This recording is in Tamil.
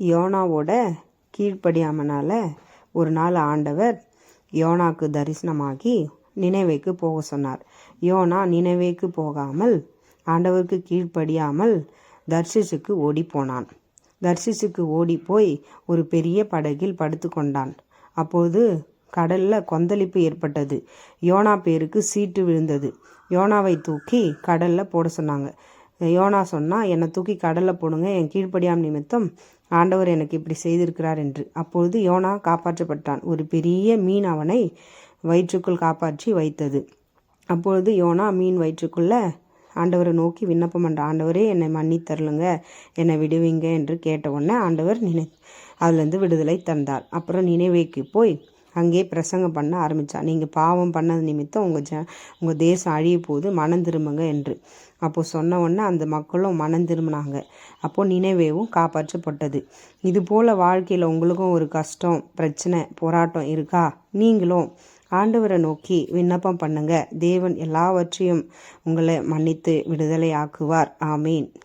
யோனாவோட கீழ்ப்படியாமனால் ஒரு நாள் ஆண்டவர் யோனாக்கு தரிசனமாகி நினைவேக்கு போக சொன்னார். யோனா நினைவேக்கு போகாமல் ஆண்டவருக்கு கீழ்ப்படியாமல் தர்சிசுக்கு ஓடி போனான் தர்சிசுக்கு ஓடி போய் ஒரு பெரிய படகில் படுத்து கொண்டான். அப்போது கடல்ல கொந்தளிப்பு ஏற்பட்டது. யோனா பேருக்கு சீட்டு விழுந்தது. யோனாவை தூக்கி கடல்ல போட சொன்னாங்க. யோனா சொன்னால் என்னை தூக்கி கடலில் போடுங்க என் கீழ்ப்படியாம் நிமித்தம் ஆண்டவர் எனக்கு இப்படி செய்திருக்கிறார் என்று. அப்பொழுது யோனா காப்பாற்றப்பட்டான். ஒரு பெரிய மீன் அவனை வயிற்றுக்குள் காப்பாற்றி வைத்தது. அப்பொழுது யோனா மீன் வயிற்றுக்குள்ள ஆண்டவரை நோக்கி விண்ணப்பம் பண்ணுற ஆண்டவரே என்னை மன்னித்தருளுங்க என்னை விடுவீங்க என்று கேட்ட உடனே ஆண்டவர் நினை அதுலேருந்து விடுதலை தந்தார். அப்புறம் நினைவேக்கு போய் அங்கே பிரசங்கம் பண்ண ஆரம்பித்தான் நீங்கள் பாவம் பண்ணது நிமித்தம் உங்கள் ஜ உங்கள் தேசம் அழிய போது மனம் திரும்புங்க என்று. அப்போ சொன்ன உடனே அந்த மக்களும் மனம் திரும்பினாங்க. அப்போ நினைவேவும் காப்பாற்றப்பட்டது. இது போல் வாழ்க்கையில் உங்களுக்கும் ஒரு கஷ்டம் பிரச்சனை போராட்டம் இருக்கா? நீங்களும் ஆண்டவரை நோக்கி விண்ணப்பம் பண்ணுங்க. தேவன் எல்லாவற்றையும் உங்களை மன்னித்து விடுதலை ஆக்குவார் ஆமீன்.